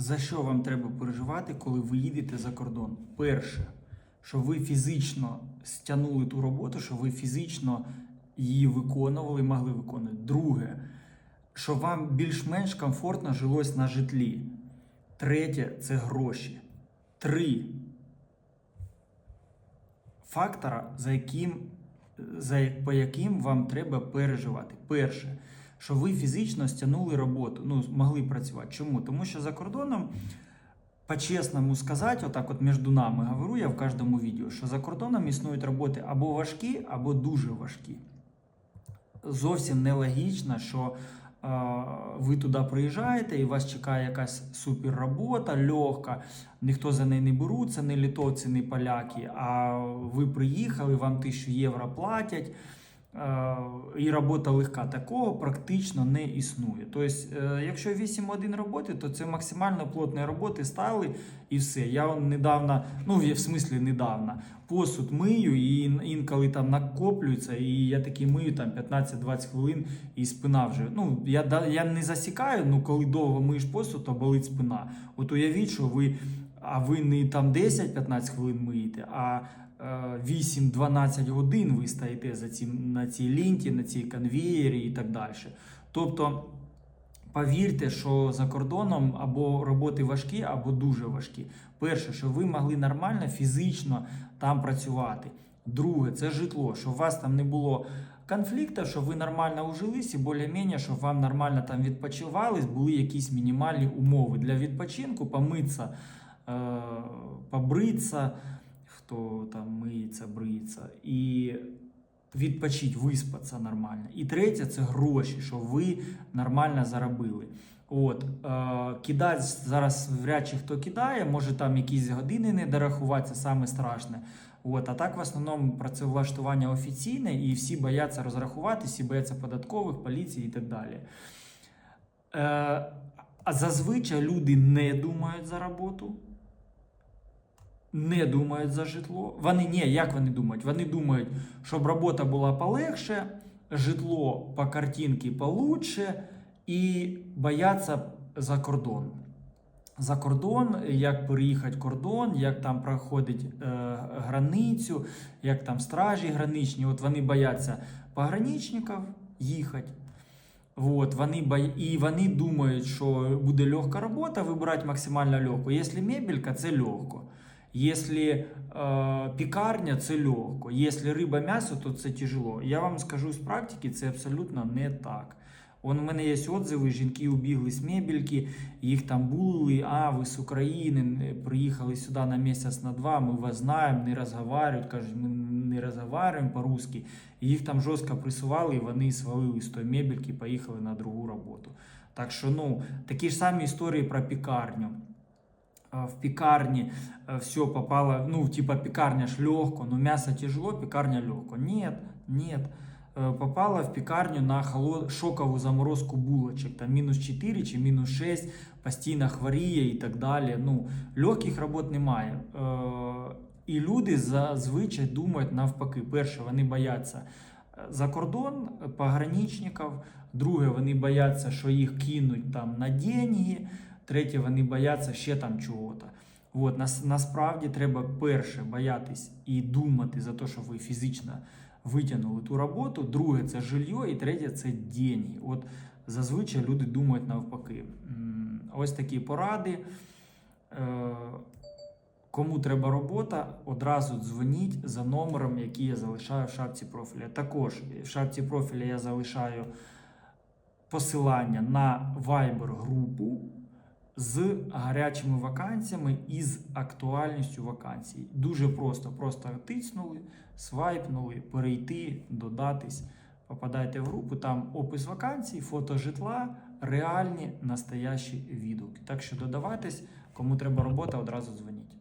За що вам треба переживати, коли ви їдете за кордон? Перше, що ви фізично стягнули ту роботу, що ви фізично її виконували, могли виконувати. Друге, що вам більш-менш комфортно жилось на житлі. Третє це гроші. Три фактора, за яким, за, по яким вам треба переживати. Перше, що ви фізично стягнули роботу, ну, могли працювати. Чому? Тому що за кордоном, по-чесному сказати, отак от між нами говорю я в кожному відео, що за кордоном існують роботи або важкі, або дуже важкі. Зовсім нелогічно, що ви туди приїжджаєте і вас чекає якась супер робота, легка, ніхто за неї не беруться, не літовці, не поляки. А ви приїхали, вам тисячу євро платять. Е, І робота легка. Такого практично не існує. Тобто, е, якщо 8 годин роботи, то це максимально плотні роботи стали і все. Я недавно, ну в смислі недавно, посуд мию і інколи там накоплюється, і я такий мию там 15-20 хвилин і спина вже. Ну, я, я не засікаю, ну коли довго миєш посуд, то болить спина. От уявіть, що ви, а ви не там 10-15 хвилин миєте, а 8-12 годин ви стоїте за цим, на цій ленті, на цій конвеєрі і так далі. Тобто. Повірте, що за кордоном або роботи важкі, або дуже важкі. Перше, що ви могли нормально фізично там працювати. Друге, це житло, щоб у вас там не було конфлікту, щоб ви нормально ужились і більш-менш, щоб вам нормально там відпочивались, були якісь мінімальні умови для відпочинку, помитися, е, побритися, хто там миється, бриється, і відпочити, виспатися нормально. І третє це гроші, щоб ви нормально заробили. От, е, кидати зараз вряд чи хто кидає, може там якісь години не дорахувати, це саме страшне. От, а так в основному працевлаштування офіційне, і всі бояться розрахувати, всі бояться податкових, поліції і так далі. Е, а зазвичай люди не думають за роботу, не думають за житло. Вони ні, як вони думають? Вони думають, щоб робота була полегше, житло по картинці получше, і бояться за кордон. За кордон, як переїхати кордон, як там проходить е, границю, як там стражі граничні. От вони бояться пограничників їхати. Вот, вони бої... І вони думають, що буде легка робота, вибирати максимально легко. Якщо мебелька, це легко. Якщо е, пікарня, це легко. Якщо риба, м'ясо, то це тяжело. Я вам скажу з практики, це абсолютно не так. Он у мене є відзиви, жінки убігли з мебельки, їх там були, а ви з України, приїхали сюди на місяць, на два, ми вас знаємо, не розговорюють, кажуть, ми не розговорюємо по-русски. Їх там жорстко присували, і вони свалили з тої мебельки, поїхали на другу роботу. Так що, ну, такі ж самі історії про пікарню. А, В пекарне все попало, ну, типа пекарня ж легко, но мясо тяжело, пекарня легко. Нет, нет. Э, Попала в пекарню на холод... шокову заморозку булочек, там мінус 4 чи мінус 6, постійно хворіє і так далі. Ну, легких робот немає. І люди зазвичай думають навпаки. Перше, вони бояться за кордон пограничників. Друге, вони бояться, що їх кинуть там на деньги. Третє, вони бояться ще там чого-то. От, нас, насправді треба перше боятись і думати за те, що ви фізично витягнули ту роботу. Друге це жилье, і третє це деньги. От зазвичай люди думають навпаки. Ось такі поради. Е, Кому треба робота, одразу дзвоніть за номером, який я залишаю в шапці профіля. Також в шапці профіля я залишаю посилання на Viber групу з гарячими вакансіями і з актуальністю вакансій. Дуже просто, просто тиснули, свайпнули, перейти, додатись. Попадайте в групу, там опис вакансій, фото житла, реальні настоящі відгуки. Так що додавайтесь, кому треба робота, одразу дзвоніть.